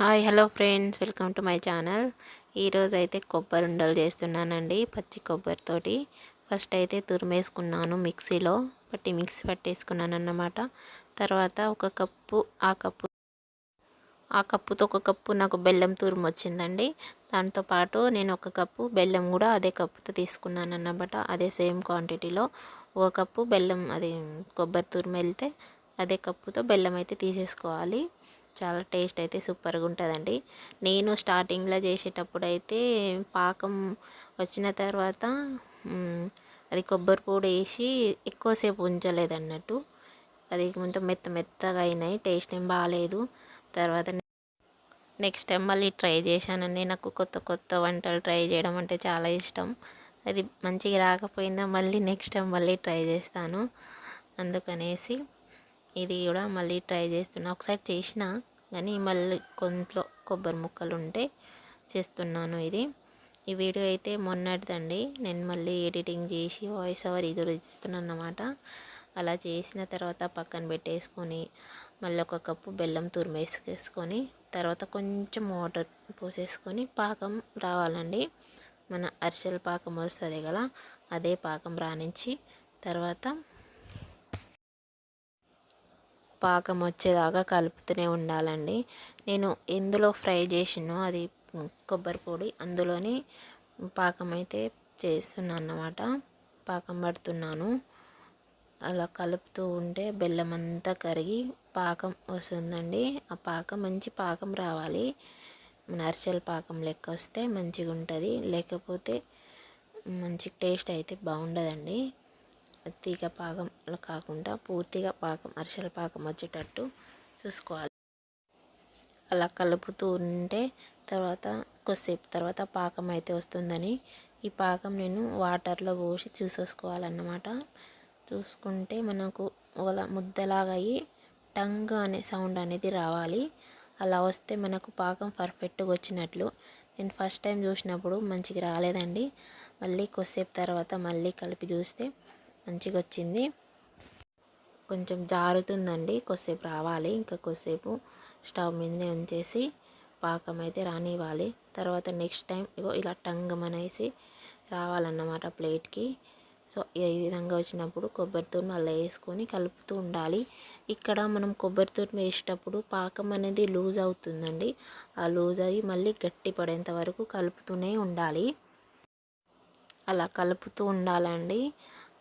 Hi hello friends welcome to my channel. ఈరోజు అయితే కొబ్బరి ఉండలు చేస్తున్నానండి పచ్చి కొబ్బరితోటి ఫస్ట్ అయితే తురిమేసుకున్నాను మిక్సీలో పట్టి మిక్సీ పట్టేసుకున్నాను అన్నమాట. తర్వాత ఒక కప్పు ఆ కప్పు ఆ కప్పుతో ఒక కప్పు నాకు బెల్లం తురుము వచ్చిందండి. దాంతోపాటు నేను ఒక కప్పు బెల్లం కూడా అదే కప్పుతో తీసుకున్నాను అన్నమాట అదే సేమ్ క్వాంటిటీలో. ఒక కప్పు బెల్లం అది కొబ్బరి తురుము వెళ్తే అదే కప్పుతో బెల్లం అయితే తీసేసుకోవాలి. చాలా టేస్ట్ అయితే సూపర్గా ఉంటుందండి. నేను స్టార్టింగ్లో చేసేటప్పుడు అయితే పాకం వచ్చిన తర్వాత అది కొబ్బరి పొడి వేసి ఎక్కువసేపు ఉంచలేదు అన్నట్టు అది కొంచెం మెత్త మెత్తగా అయినాయి టేస్ట్ ఏం బాగాలేదు తర్వాత నెక్స్ట్ టైం మళ్ళీ ట్రై చేశానండి. నాకు కొత్త కొత్త వంటలు ట్రై చేయడం అంటే చాలా ఇష్టం. అది మంచిగా రాకపోయిందా మళ్ళీ నెక్స్ట్ టైం మళ్ళీ ట్రై చేస్తాను. అందుకనేసి ఇది కూడా మళ్ళీ ట్రై చేస్తున్నా. ఒకసారి చేసిన కానీ మళ్ళీ కొంట్లో కొబ్బరి ముక్కలు ఉంటే చేస్తున్నాను ఇది. ఈ వీడియో అయితే మొన్నటిదండి. నేను మళ్ళీ ఎడిటింగ్ చేసి వాయిస్ ఓవర్ ఇది ఇస్తున్నాను అన్నమాట. అలా చేసిన తర్వాత పక్కన పెట్టేసుకొని మళ్ళీ ఒక కప్పు బెల్లం తురిమేసుకేసుకొని తర్వాత కొంచెం వాటర్ పోసేసుకొని పాకం రావాలండి. మన అరిసెల పాకం వస్తుంది కదా అదే పాకం రాణించి తర్వాత పాకం వచ్చేదాకా కలుపుతూనే ఉండాలండి. నేను ఎందులో ఫ్రై చేసినో అది కొబ్బరి పొడి అందులోని పాకం అయితే చేస్తున్నాను అన్నమాట పాకం పడుతున్నాను. అలా కలుపుతూ ఉంటే బెల్లం అంతా కరిగి పాకం వస్తుందండి. ఆ పాకం మంచి పాకం రావాలి. మన అరిసెల పాకం లెక్క వస్తే మంచిగా ఉంటుంది లేకపోతే మంచి టేస్ట్ అయితే బాగుండదండి. తీగ పాకంలో కాకుండా పూర్తిగా పాకం అరిసెల పాకం వచ్చేటట్టు చూసుకోవాలి. అలా కలుపుతూ ఉంటే తర్వాత కొద్దిసేపు తర్వాత పాకం అయితే వస్తుందని ఈ పాకం నేను వాటర్లో పోసి చూసేసుకోవాలన్నమాట. చూసుకుంటే మనకు అలా ముద్దలాగా అయ్యి టంగ్ అనే సౌండ్ అనేది రావాలి. అలా వస్తే మనకు పాకం పర్ఫెక్ట్గా వచ్చినట్లు. నేను ఫస్ట్ టైం చూసినప్పుడు మంచిగా రాలేదండి. మళ్ళీ కొద్దిసేపు తర్వాత మళ్ళీ కలిపి చూస్తే మంచిగా వచ్చింది కొంచెం జారుతుందండి. కొద్దిసేపు రావాలి. ఇంకా కొద్దిసేపు స్టవ్ మీదనే ఉంచేసి పాకం అయితే రానివ్వాలి. తర్వాత నెక్స్ట్ టైం ఇగో ఇలా టంగమనేసి రావాలన్నమాట ప్లేట్కి. సో ఈ విధంగా వచ్చినప్పుడు కొబ్బరి మళ్ళీ వేసుకొని కలుపుతూ ఉండాలి. ఇక్కడ మనం కొబ్బరి వేసేటప్పుడు పాకం అనేది లూజ్ అవుతుందండి. ఆ లూజ్ అయ్యి మళ్ళీ గట్టి పడేంత వరకు కలుపుతూనే ఉండాలి. అలా కలుపుతూ ఉండాలండి.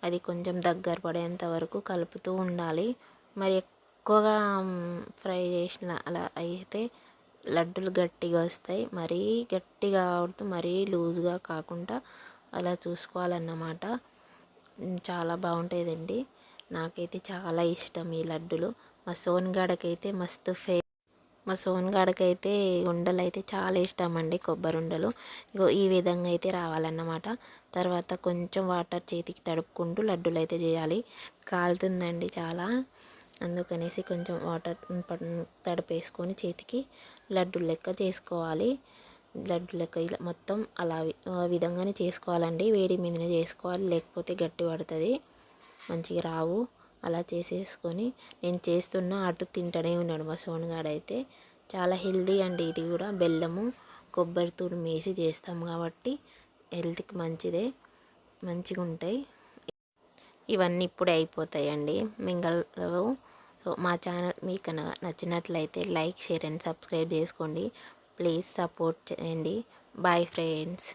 అది కొంచెం దగ్గర పడేంత వరకు కలుపుతూ ఉండాలి. మరి ఎక్కువగా ఫ్రై చేసిన అలా అయితే లడ్డులు గట్టిగా వస్తాయి. మరీ గట్టిగా కావద్దు మరీ లూజ్గా కాకుండా అలా చూసుకోవాలన్నమాట. చాలా బాగుంటుందండి నాకైతే చాలా ఇష్టం ఈ లడ్డులు. మా సోన్గాడకైతే మస్తు ఫే మా సోన్గాడికైతే ఉండలు అయితే చాలా ఇష్టం అండి కొబ్బరి ఉండలు ఇగో ఈ విధంగా అయితే రావాలన్నమాట. తర్వాత కొంచెం వాటర్ చేతికి తడుపుకుంటూ లడ్డూలు అయితే చేయాలి. కాలుతుందండి చాలా. అందుకనేసి కొంచెం వాటర్ తడిపేసుకొని చేతికి లడ్డు లెక్క చేసుకోవాలి. లడ్డు లెక్క ఇలా మొత్తం అలా విధంగానే చేసుకోవాలండి. వేడి మీదనే చేసుకోవాలి. లేకపోతే గట్టి పడుతుంది. మంచిగా రావు. అలా చేసేసుకొని నేను చేస్తున్న అటు తింటూనే ఉన్నాడు మా సోనగాడైతే. చాలా హెల్దీ అండి ఇది కూడా. బెల్లము కొబ్బరి తురుము వేసి చేస్తాము కాబట్టి హెల్త్కి మంచిదే. మంచిగా ఉంటాయి. ఇవన్నీ ఇప్పుడే అయిపోతాయండి. మింగళవు సో మా ఛానల్ మీకు నచ్చినట్లయితే లైక్ షేర్ అండ్ సబ్స్క్రైబ్ చేసుకోండి. ప్లీజ్ సపోర్ట్ చేయండి. Bye friends.